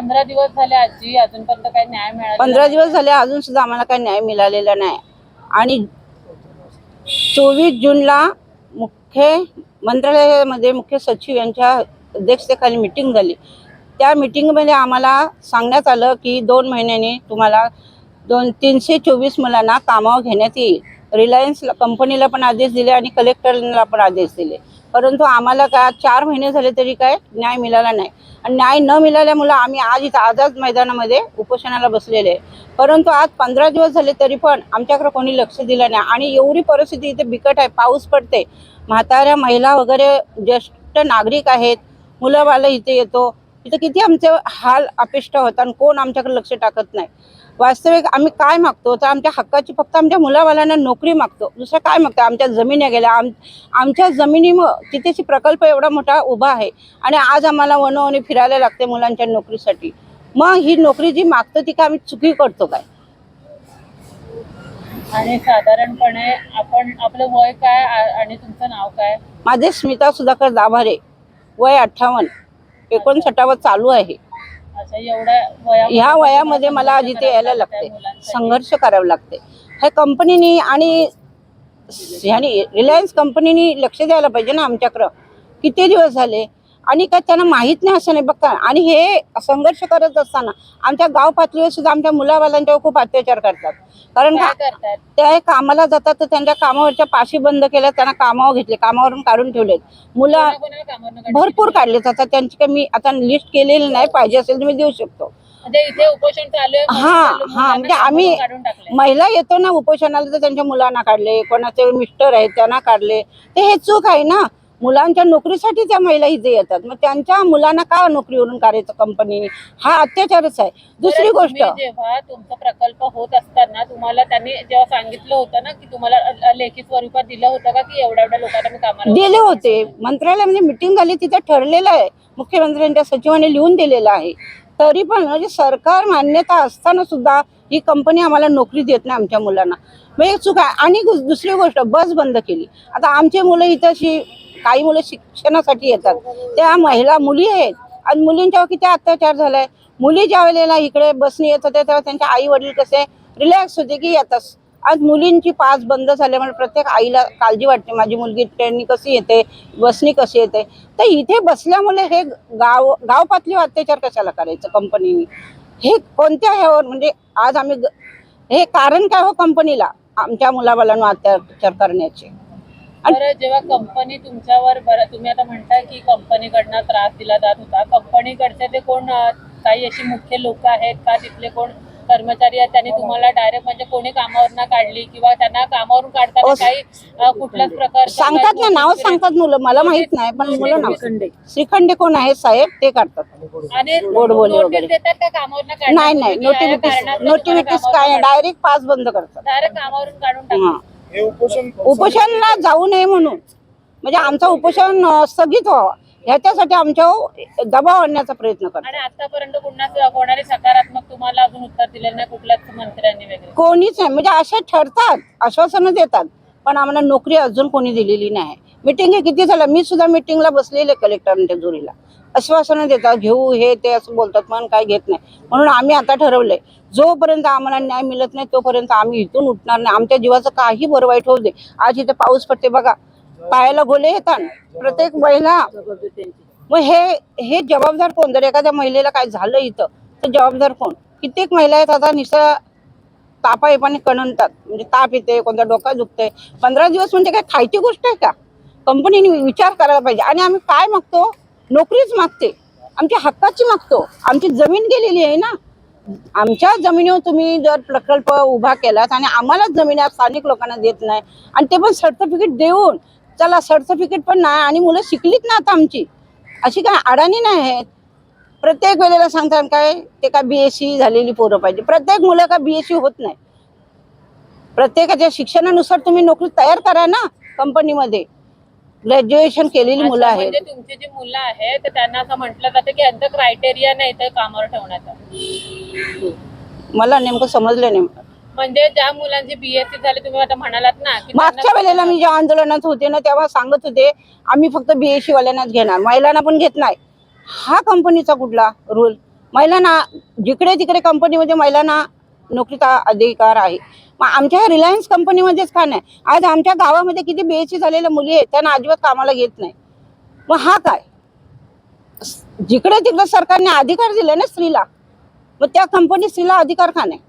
पंधरा दिवस झाले आजी अजूनपर्यंत काही न्याय मिळाला पंधरा दिवस झाले अजून सुद्धा आम्हाला काही न्याय मिळालेला नाही. आणि चोवीस जूनला मुख्य मंत्रालयामध्ये मुख्य सचिव यांच्या अध्यक्षतेखाली मिटिंग झाली. त्या मिटिंगमध्ये आम्हाला सांगण्यात आलं की दोन महिन्यांनी तुम्हाला दोन तीनशे चोवीस मुलांना कामावर घेण्यात येईल. रिलायन्स कंपनीला पण आदेश दिले आणि कलेक्टरला पण आदेश दिले. परंतु आम्हाला का चार महिने झाले तरी काय न्याय मिळाला नाही. आणि न्याय न मिळाल्यामुळं आम्ही आज इथं आझाद मैदानामध्ये उपोषणाला बसलेले आहे. परंतु आज पंधरा दिवस झाले तरी पण आमच्याकडे कोणी लक्ष दिलं नाही. आणि एवढी परिस्थिती इथे बिकट आहे पाऊस पडते. म्हाताऱ्या महिला वगैरे ज्येष्ठ नागरिक आहेत मुलं बालं इथे येतो. इथं किती आमचे हाल अपिष्ट होतात आणि कोण आमच्याकडे लक्ष टाकत नाही. वास्तविक आम्ही काय मागतो तर आमच्या हक्काची फक्त आमच्या मुलाबालांना नोकरी मागतो. दुसरं काय मागतो? आमच्या जमिनी गेल्या. आम आमच्या जमिनीमुळं तिथेची प्रकल्प एवढा मोठा उभा आहे आणि आज आम्हाला वनवणी फिरायला लागते मुलांच्या नोकरीसाठी. मग ही नोकरी जी मागतो ती काय आम्ही चुकी करतो काय? आणि साधारणपणे आपण आपलं वय काय आणि तुमचं नाव काय? माझे स्मिता सुधाकर दाभारे. वय अठ्ठावन्न. एकोणसाठावं चालू आहे. ह्या वयामध्ये मला आज इथे यायला लागते संघर्ष करावं लागते ह्या कंपनीनी आणि ह्यानी रिलायन्स कंपनीनी लक्ष द्यायला पाहिजे ना आमच्याकडं. किती दिवस झाले? आणि काय त्यांना माहीत नाही असं नाही. बघता आणि हे संघर्ष करत असताना आमच्या गाव पातळीवर सुद्धा आमच्या मुलाबालांच्यावर खूप अत्याचार करतात. कारण काय का करतात? ते कामाला जातात तर त्यांच्या कामावरच्या पाशी बंद केल्या त्यांना कामावर घेतले कामावरून काढून ठेवलेत मुलं? भरपूर काढले जातात. त्यांची काही मी आता लिस्ट केलेली नाही पाहिजे असेल तर मी देऊ शकतो. म्हणजे हा, हा, म्हणजे आम्ही-. महिला येतो ना उपोषणाला तर त्यांच्या मुलांना काढले कोणाचे मिस्टर आहेत त्यांना काढले. ते हे चूक आहे ना. मुलांच्या नोकरीसाठी त्या महिला इथे येतात. मग त्यांच्या मुलांना का नोकरीवरून काढायचं कंपनीने हा अत्याचारच आहे. दुसरी गोष्ट. जेव्हा तुमचा प्रकल्प होत असताना तुम्हाला त्यांनी जेव्हा सांगितलं होतं ना की तुम्हाला लेखी स्वरूपात दिलं होतं का की एवढ्या एवढ्या लोकांना कामाला दिले होते. मंत्रालयामध्ये मिटिंग झाली तिथे ठरलेलं आहे. मुख्यमंत्र्यांच्या सचिवाने लिहून दिलेलं आहे. तरी पण म्हणजे सरकार मान्यता असताना सुद्धा ही कंपनी आम्हाला नोकरी देत नाही आमच्या मुलांना. एक चूक. आणि दुसरी गोष्ट बस बंद केली. आता आमची मुलं इथं काही मुलं शिक्षणासाठी येतात. त्या महिला मुली आहेत. आणि मुलींच्यावर किती अत्याचार झालाय. मुली ज्या वेळेला इकडे बसने येत होत्या तेव्हा त्यांचे आई वडील कसे रिलॅक्स होते की येतात. आज मुलींची पास बंद झाल्यामुळे प्रत्येक आईला काळजी वाटते. माझी मुलगी ट्रेननी कशी येते बसनी कशी येते. तर इथे बसल्यामुळे हे गाव गाव पातळीवर अत्याचार कशाला करायचं कंपनीने हे कोणत्या ह्यावर म्हणजे आज आम्ही ग- हे कारण काय हो कंपनीला आमच्या मुलाबालांना अत्याचार करण्याचे. बरं जेव्हा कंपनी तुमच्यावर बरं तुम्ही आता म्हणताय की कंपनीकडनं त्रास दिला जात होता. कंपनीकडचे ते कोण काही अशी मुख्य लोक आहेत का? तिथले कोण कर्मचारी आहेत? त्यांनी तुम्हाला डायरेक्ट म्हणजे कोणी कामावरनं काढली किंवा त्यांना कामावरून काढताना काही अ, कुठल्याच प्रकारचं सांगतात ना काही नाव सांगतात मुलं. मला माहीत नाही पण मुलं नाव श्रीखंडे. कोण आहेत साहेब? ते काढतात. आणि गोड बोले नोटीस वगैरे. देतात का कामावरनं नाही नाही नोटिव्हिटीस नोटिव्हिटीस काय डायरेक्ट पास बंद करतात. डायरेक्ट कामावरून काढून हा. टाकतात. उपोषणला जाऊ नये म्हणून. म्हणजे आमचं उपोषण स्थगित व्हावं. ह्याच्यासाठी आमच्यावर दबाव आणण्याचा प्रयत्न करतात आणि आतापर्यंत पुन्हा कोणाने सकारात्मक तुम्हाला अजून उत्तर दिलेलं नाही कुठल्याच मंत्र्यांनी वगैरे? कोणीच नाही. म्हणजे असे ठरतात आश्वासनं देतात. पण आम्हाला नोकरी अजून कोणी दिलेली नाही. मिटिंग किती झालं? मी सुद्धा मिटिंगला बसलेले कलेक्टरांच्या जोरीला आश्वासनं देतात घेऊ हे ते असं बोलतात. म्हणून काय घेत नाही. म्हणून आम्ही आता ठरवलंय जोपर्यंत आम्हाला न्याय मिळत नाही तोपर्यंत आम्ही इथून उठणार नाही. आमच्या जीवाचं काही बरं वाईट होऊ दे. आज इथे पाऊस पडते बघा. पायाला गोले येतात. प्रत्येक महिला मग हे हे जबाबदार कोण? जर एखाद्या महिलेला काय झालं इथं तर जबाबदार कोण? कित्येक महिला आहेत आता निसा तापा येपाने कणतात. म्हणजे ताप येते कोणता डोका दुखतंय. पंधरा दिवस म्हणजे काय खायची गोष्ट आहे का? कंपनीने विचार करायला पाहिजे. आणि आम्ही काय मागतो? नोकरीच मागते. आमच्या हक्काची मागतो. आमची जमीन गेलेली आहे ना. आमच्या जमिनीवर तुम्ही जर प्रकल्प उभा केलात आणि आम्हालाच जमीन स्थानिक लोकांना देत नाही आणि ते पण सर्टिफिकेट देऊन चला सर्टिफिकेट पण नाही आणि मुलं शिकलीत ना आता आमची. अशी काय अडाणी नाही आहेत? प्रत्येक वेळेला सांगतात काय ते का बी एस सी झालेली पोरं पाहिजे. प्रत्येक मुलं का बी एस सी होत नाही. प्रत्येकाच्या शिक्षणानुसार तुम्ही नोकरी तयार करा ना कंपनीमध्ये. ग्रॅज्युएशन केलेली मुलं अच्छा, आहेत. म्हणजे तुमची जी मुलं आहेत तर त्यांना असं म्हटलं जातं की यांचं क्रायटेरिया नाही तर कामावर ठेवण्याचं मला नेमकं समजलं नाही. म्हणजे ज्या मुलांची बीएससी झाले तुम्ही आता म्हणालात ना की मागच्या त्यांना- वेळेला मी ज्या आंदोलनात होते ना तेव्हा सांगत होते आम्ही फक्त बीएससी वाल्यांनाच घेणार महिलांना पण घेत नाही. हा कंपनीचा कुठला रूल महिलांना जिकडे तिकडे कंपनीमध्ये महिलांना नोकरीचा अधिकार आहे. मग आमच्या रिलायन्स कंपनीमध्येच का नाही? आज आमच्या गावामध्ये किती बीएससी झालेल्या मुली आहेत त्यांना अजिबात कामाला घेत नाही. मग हा काय? जिकडे तिकडे सरकारने अधिकार दिले ना स्त्रीला मग त्या कंपनी स्त्रीला अधिकार का नाही?